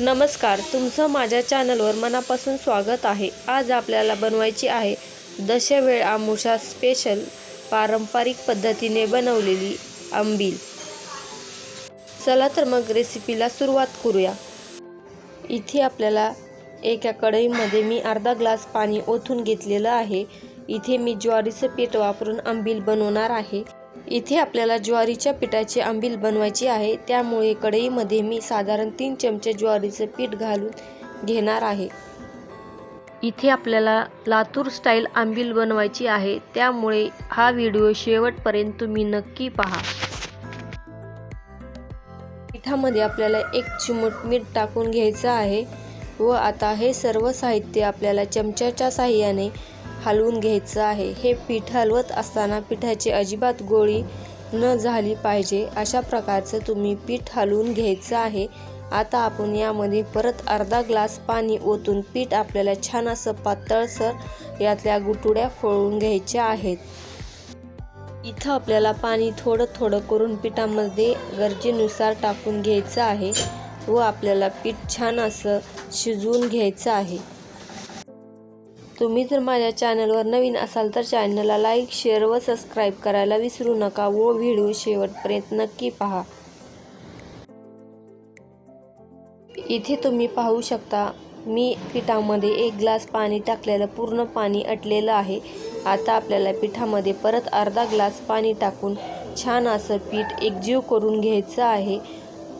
नमस्कार तुमचं माझ्या चॅनलवर मनापासून स्वागत आहे. आज आपल्याला बनवायची आहे दशवेळ आमुषा स्पेशल पारंपरिक पद्धतीने बनवलेली आंबील. चला तर मग रेसिपीला सुरुवात करूया. इथे आपल्याला एका कढईमध्ये मी अर्धा ग्लास पाणी ओतून घेतलेलं आहे. इथे मी ज्वारीचं पीठ वापरून आंबील बनवणार आहे. इथे आपल्याला ज्वारीच्या पिठाची आंबील बनवायची आहे. त्यामुळे कढईमध्ये मी साधारण तीन चमचे ज्वारीचं पीठ घालून घेणार आहे. इथे आपल्याला लातूर स्टाईल आंबील बनवायची आहे. त्यामुळे हा व्हिडिओ शेवटपर्यंत तुम्ही नक्की पहा. पिठामध्ये आपल्याला एक चिमूट मीठ टाकून घ्यायचं आहे. व आता हे सर्व साहित्य आपल्याला चमच्याच्या साह्याने हलवून घ्यायचं आहे. हे पीठ हलवत असताना पिठाची अजिबात गोळी न झाली पाहिजे. अशा प्रकारचं तुम्ही पीठ हलवून घ्यायचं आहे. आता आपण यामध्ये परत अर्धा ग्लास पाणी ओतून पीठ आपल्याला छान असं पातळसर यातल्या गुटुड्या फोळून घ्यायच्या आहेत. इथं आपल्याला पाणी थोडं थोडं करून पिठामध्ये गरजेनुसार टाकून घ्यायचं आहे व आपल्याला पीठ छान असं शिजवून घ्यायचं आहे. तुम्ही जर माझ्या चॅनलवर नवीन असाल तर चॅनलला लाईक शेअर व सबस्क्राईब करायला विसरू नका व व्हिडिओ शेवटपर्यंत नक्की पहा. इथे तुम्ही पाहू शकता मी पिठामध्ये एक ग्लास पाणी टाकलेलं पूर्ण पाणी अटलेलं आहे. आता आपल्याला पिठामध्ये परत अर्धा ग्लास पाणी टाकून छान असं पीठ एकजीव करून घ्यायचं आहे.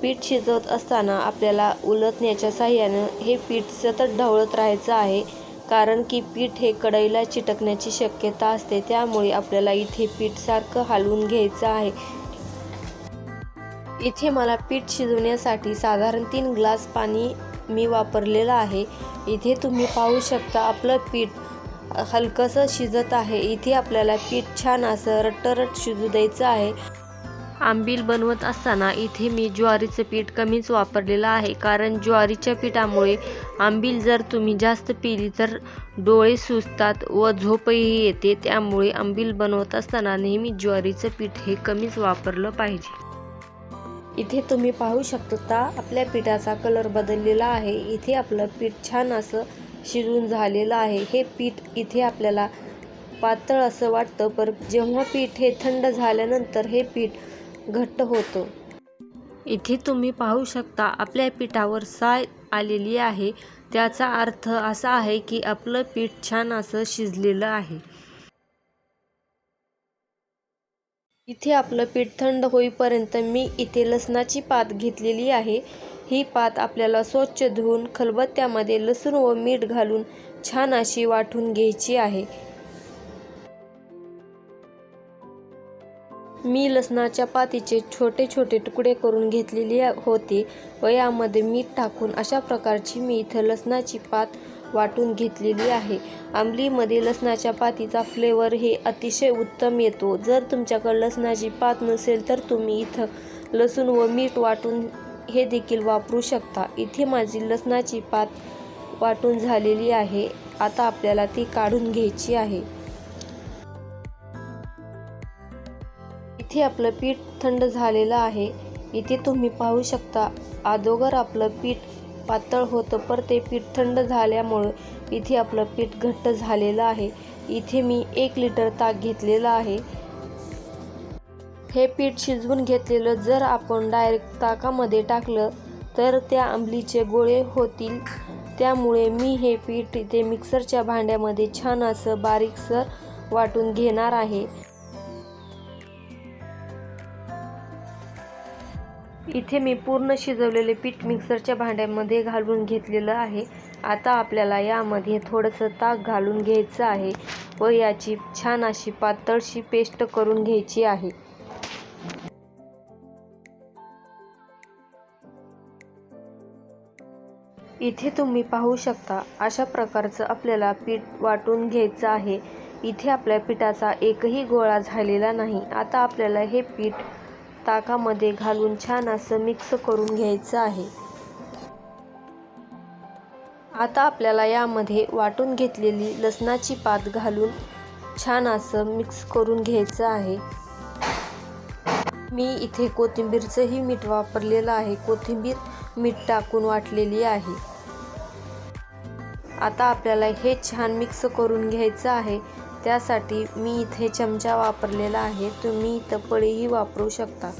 पीठ शिजवत असताना आपल्याला उलटण्याच्या साह्यानं हे पीठ सतत ढवळत राहायचं आहे. कारण की पीठ हे कढईला चिटकण्याची शक्यता असते त्यामुळे आपल्याला इथे पीठ सारखं हलवून घ्यायचं आहे. इथे मला पीठ शिजवण्यासाठी साधारण तीन ग्लास पाणी मी वापरलेलं आहे. इथे तुम्ही पाहू शकता आपलं पीठ हलकंसं शिजत आहे. इथे आपल्याला पीठ छान असं रट्टरट शिजू द्यायचं आहे. आंबील बनवत असताना इथे मी ज्वारीचं पीठ कमीच वापरलेलं आहे. कारण ज्वारीच्या पिठामुळे आंबील जर तुम्ही जास्त पिली तर डोळे सुजतात व झोपही येते. त्यामुळे आंबील बनवत असताना नेहमी ज्वारीचं पीठ हे कमीच वापरलं पाहिजे. इथे तुम्ही पाहू शकता आपल्या पिठाचा कलर बदललेला आहे. इथे आपलं पीठ छान असं शिजून झालेलं आहे. हे पीठ इथे आपल्याला पातळ असं वाटतं. पर जेव्हा पीठ हे थंड झाल्यानंतर हे पीठ घट्ट होतो. इथे तुम्ही पाहू शकता आपल्या पिठावर साय आलेली आहे. त्याचा अर्थ असा आहे की आपलं पीठ छान असं शिजलेलं आहे. इथे आपलं पीठ थंड होईपर्यंत मी इथे लसणाची पात घेतलेली आहे. ही पात आपल्याला स्वच्छ धुवून खलबत्त्यामध्ये लसूण व मीठ घालून छान अशी वाटून घ्यायची आहे. मी लसणाच्या पातीचे छोटे छोटे तुकडे करून घेतलेले होते व यामध्ये मीठ टाकून अशा प्रकारची मी इथं लसणाची पात वाटून घेतलेली आहे. आंबलीमध्ये लसणाच्या पातीचा फ्लेवर हे अतिशय उत्तम येतो. जर तुमच्याकडे लसणाची पात नसेल तर तुम्ही इथं लसूण व मीठ वाटून हे देखील वापरू शकता. इथे माझी लसणाची पात वाटून झालेली आहे. आता आपल्याला ती काढून घ्यायची आहे. इथे आपलं पीठ थंड झालेलं आहे. इथे तुम्ही पाहू शकता अगोदर आपलं पीठ पातळ होतं पर ते पीठ थंड झाल्यामुळं इथे आपलं पीठ घट्ट झालेलं आहे. इथे मी एक लिटर ताक घेतलेलं आहे. हे पीठ शिजवून घेतलेलं जर आपण डायरेक्ट ताकामध्ये टाकलं तर त्या आंबलीचे गोळे होतील. त्यामुळे मी हे पीठ इथे मिक्सरच्या भांड्यामध्ये छान असं बारीकसर वाटून घेणार आहे. इथे मी पूर्ण शिजवलेले पीठ मिक्सरच्या भांड्यामध्ये घालून घेतलेलं आहे. आता आपल्याला यामध्ये थोडंसं ताक घालून घ्यायचं आहे व याची छान अशी पातळशी पेस्ट करून घ्यायची आहे. इथे तुम्ही पाहू शकता अशा प्रकारचं आपल्याला पीठ वाटून घ्यायचं आहे. इथे आपल्या पिठाचा एकही गोळा झालेला नाही. आता आपल्याला हे पीठ ताकामध्ये घालून छान असं मिक्स करून घ्यायचं आहे. आता आपल्याला यामध्ये वाटून घेतलेली लसणाची पात घालून छान असं मिक्स करून घ्यायचं आहे. मी इथे कोथिंबीरचंही मीठ वापरलेलं आहे. कोथिंबीर मीठ टाकून वाटलेली आहे. आता आपल्याला हे छान मिक्स करून घ्यायचं आहे. त्यासाठी मी इथे चमचा वापरलेला आहे. तुम्ही इथं पळीही वापरू शकता.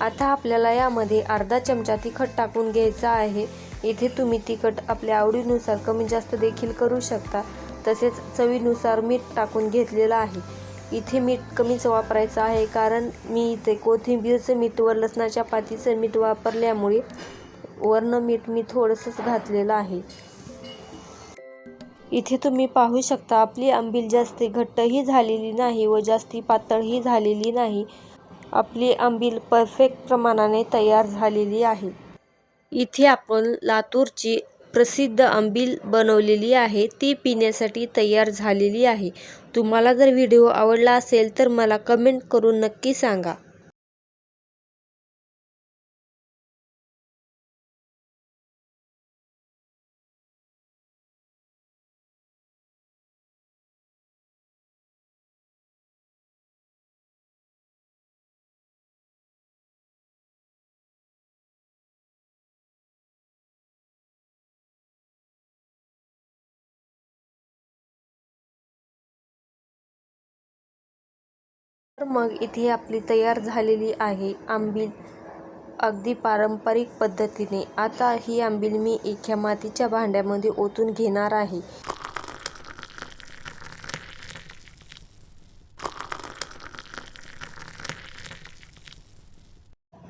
आता आपल्याला यामध्ये अर्धा चमचा तिखट टाकून घ्यायचा आहे. इथे तुम्ही तिखट आपल्या आवडीनुसार कमी जास्त देखील करू शकता. तसेच चवीनुसार मीठ टाकून घेतलेलं आहे. इथे मीठ कमीच वापरायचं आहे कारण मी इथे कोथिंबीरचं मीठ व लसणाच्या पातीचं मीठ वापरल्यामुळे वरनं मीठ मी थोडंसंच घातलेलं आहे. इथे तुम्ही पाहू शकता आपली आंबील जास्त घट्टही झालेली नाही व जास्ती पातळही झालेली नाही. आपली आंबील परफेक्ट प्रमाणाने तयार झालेली आहे. इथे आपण लातूरची प्रसिद्ध आंबील बनवलेली आहे ती पिण्यासाठी तयार झालेली आहे. तुम्हाला जर व्हिडिओ आवडला असेल तर मला कमेंट करून नक्की सांगा. तर मग इथे आपली तयार झालेली आहे आंबील. अगदी पारंपरिक पद्धतीने. आता ही आंबील मी एका मातीच्या भांड्यामध्ये ओतून घेणार आहे.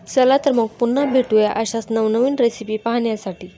चला तर मग पुन्हा भेटूया अशाच नवनवीन रेसिपी पाहण्यासाठी.